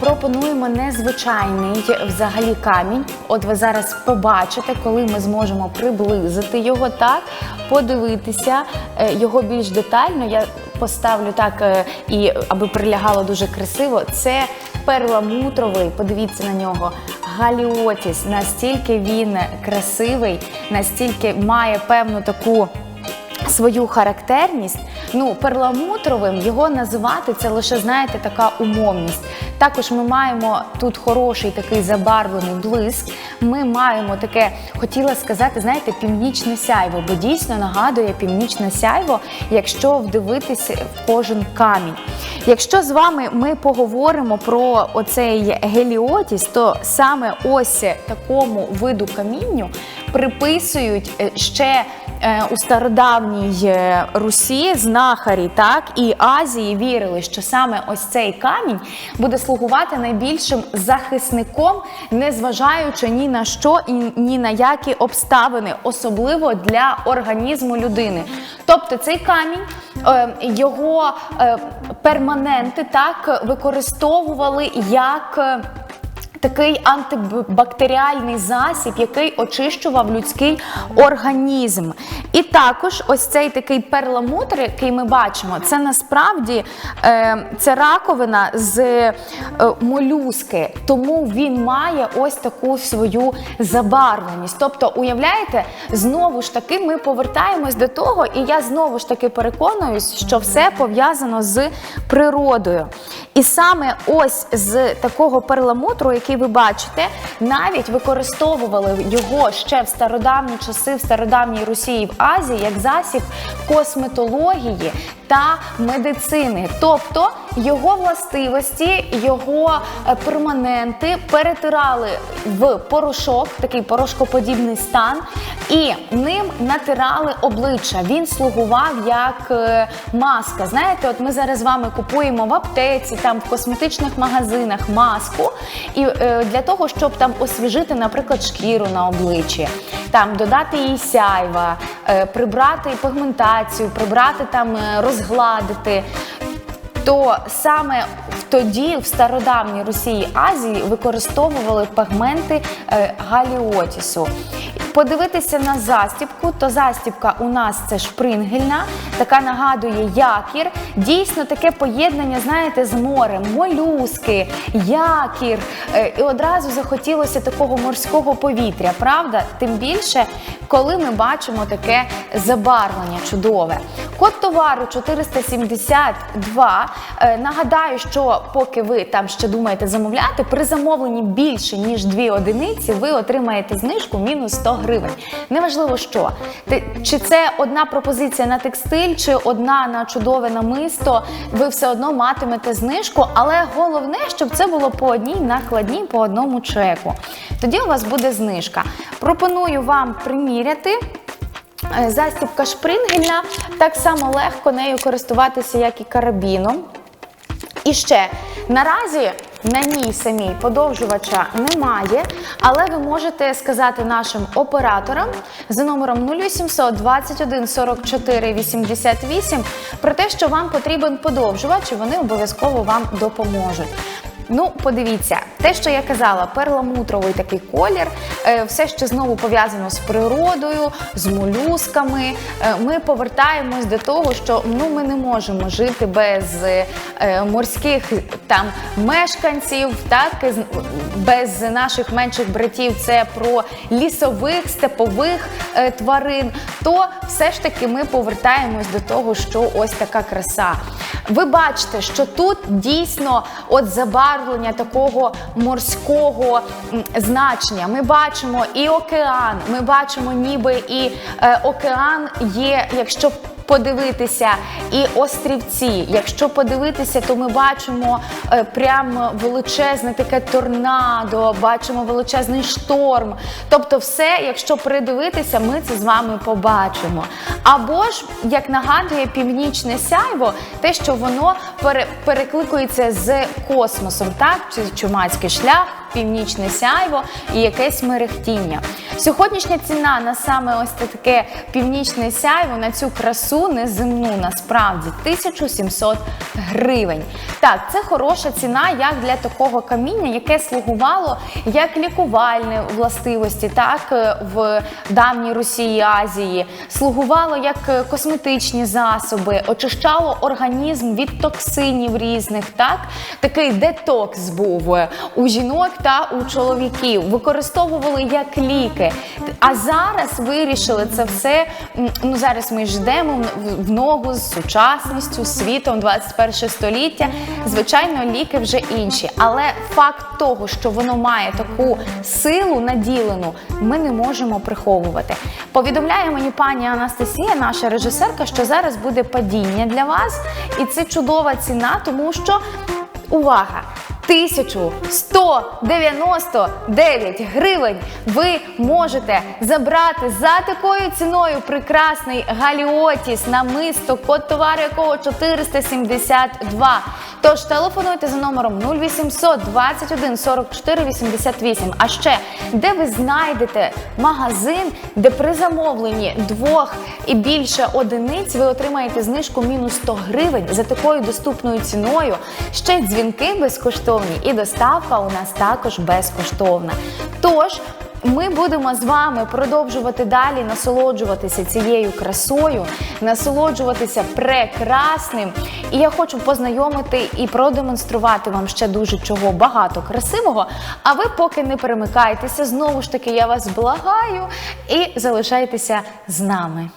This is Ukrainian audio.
пропонуємо незвичайний взагалі камінь. От ви зараз побачите, коли ми зможемо приблизити його так, подивитися е, його більш детально. Я поставлю так, е, і аби прилягало дуже красиво. Це перламутровий, подивіться на нього. Галіотіс, настільки він красивий, настільки має певну таку свою характерність. Ну, перламутровим його називати це лише, знаєте, така умовність. Також ми маємо тут хороший такий забарвлений блиск. Ми маємо таке, хотіла сказати, знаєте, північне сяйво, бо дійсно нагадує північне сяйво, якщо вдивитися в кожен камінь. Якщо з вами ми поговоримо про оцей геліотіс, то саме ось такому виду камінню приписують е, ще у стародавній е, Русі знахарі, так і Азії вірили, що саме ось цей камінь буде слугувати найбільшим захисником, незважаючи ні на що і ні на які обставини, особливо для організму людини. Тобто цей камінь, е, його е, перманенти так використовували як. Такий антибактеріальний засіб, який очищував людський організм. І також ось цей такий перламутр, який ми бачимо, це насправді е, це раковина з е, молюски, тому він має ось таку свою забарвленість. Тобто, уявляєте, знову ж таки ми повертаємось до того, і я знову ж таки переконуюсь, що все пов'язано з природою. І саме ось з такого перламутру, який ви бачите, навіть використовували його ще в стародавні часи, в стародавній Росії в Азії як засіб косметології та медицини. Тобто його властивості, його е, перманенти перетирали в порошок, такий порошкоподібний стан, і ним натирали обличчя. Він слугував як е, маска. Знаєте, от ми зараз з вами купуємо в аптеці, там в косметичних магазинах маску, і е, для того, щоб там освіжити, наприклад, шкіру на обличчі, там додати їй сяйва, прибрати пигментацію, прибрати там, е, розгладити. То саме тоді, в стародавній Росії Азії, використовували пігменти е, галіотісу. Подивитися на застібку, то застібка у нас це шпрингельна, така нагадує якір. Дійсно, таке поєднання, знаєте, з морем, молюски, якір. Е, І одразу захотілося такого морського повітря, правда? Тим більше, коли ми бачимо таке забарвлення чудове. Код товару 472. Е, Нагадаю, що поки ви там ще думаєте замовляти, при замовленні більше ніж 2 одиниці, ви отримаєте знижку мінус 100 гривень. Неважливо що. Чи це одна пропозиція на текстиль, чи одна на чудове намисто, ви все одно матимете знижку, але головне, щоб це було по одній накладній, по одному чеку. Тоді у вас буде знижка. Пропоную вам приміряти. Е, Застібка шпрингельна, так само легко нею користуватися, як і карабіном. І ще наразі на ній самій подовжувача немає, але ви можете сказати нашим операторам за номером 0800 21 44 88 про те, що вам потрібен подовжувач, і вони обов'язково вам допоможуть. Ну, подивіться, те, що я казала, перламутровий такий колір, е, все, що знову пов'язано з природою, з молюсками. Е, Ми повертаємось до того, що ну ми не можемо жити без е, морських там мешканців, так без наших менших братів. Це про лісових, степових тварин. То все ж таки ми повертаємось до того, що ось така краса. Ви бачите, що тут дійсно от забарвлення такого морського значення. Ми бачимо і океан, ми бачимо, ніби і е, океан є, якщо подивитися, і острівці. Якщо подивитися, то ми бачимо е, прям величезне таке торнадо, бачимо величезний шторм. Тобто, все, якщо придивитися, ми це з вами побачимо. Або ж, як нагадує північне сяйво, те, що воно пере- перекликується з космосом, так? Чумацький шлях. Північне сяйво і якесь мерехтіння. Сьогоднішня ціна на саме ось таке північне сяйво на цю красу неземну насправді 1700 гривень. Так, це хороша ціна як для такого каміння, яке слугувало як лікувальне властивості, так е, в давній Росії Азії, слугувало як е, косметичні засоби, очищало організм від токсинів різних. Так, такий детокс був е, у жінок та у чоловіків. Використовували як ліки. А зараз вирішили це все. Ну зараз ми ж йдемо в- ногу з сучасністю, світом 21 століття. Звичайно, ліки вже інші. Але факт того, що воно має таку силу наділену, ми не можемо приховувати. Повідомляє мені пані Анастасія, наша режисерка, що зараз буде падіння для вас, і це чудова ціна, тому що увага! 1199 гривень ви можете забрати за такою ціною прекрасний галіотіс на мисто, код товару якого 472. Тож телефонуйте за номером 0800 21 44 88. А ще де ви знайдете магазин, де при замовленні двох і більше одиниць ви отримаєте знижку мінус 100 гривень за такою доступною ціною. Ще дзвінки безкоштовні, і доставка у нас також безкоштовна. Тож. Ми будемо з вами продовжувати далі насолоджуватися цією красою, насолоджуватися прекрасним. І я хочу познайомити і продемонструвати вам ще дуже чого багато красивого. А ви поки не перемикайтеся, знову ж таки, я вас благаю і залишайтеся з нами.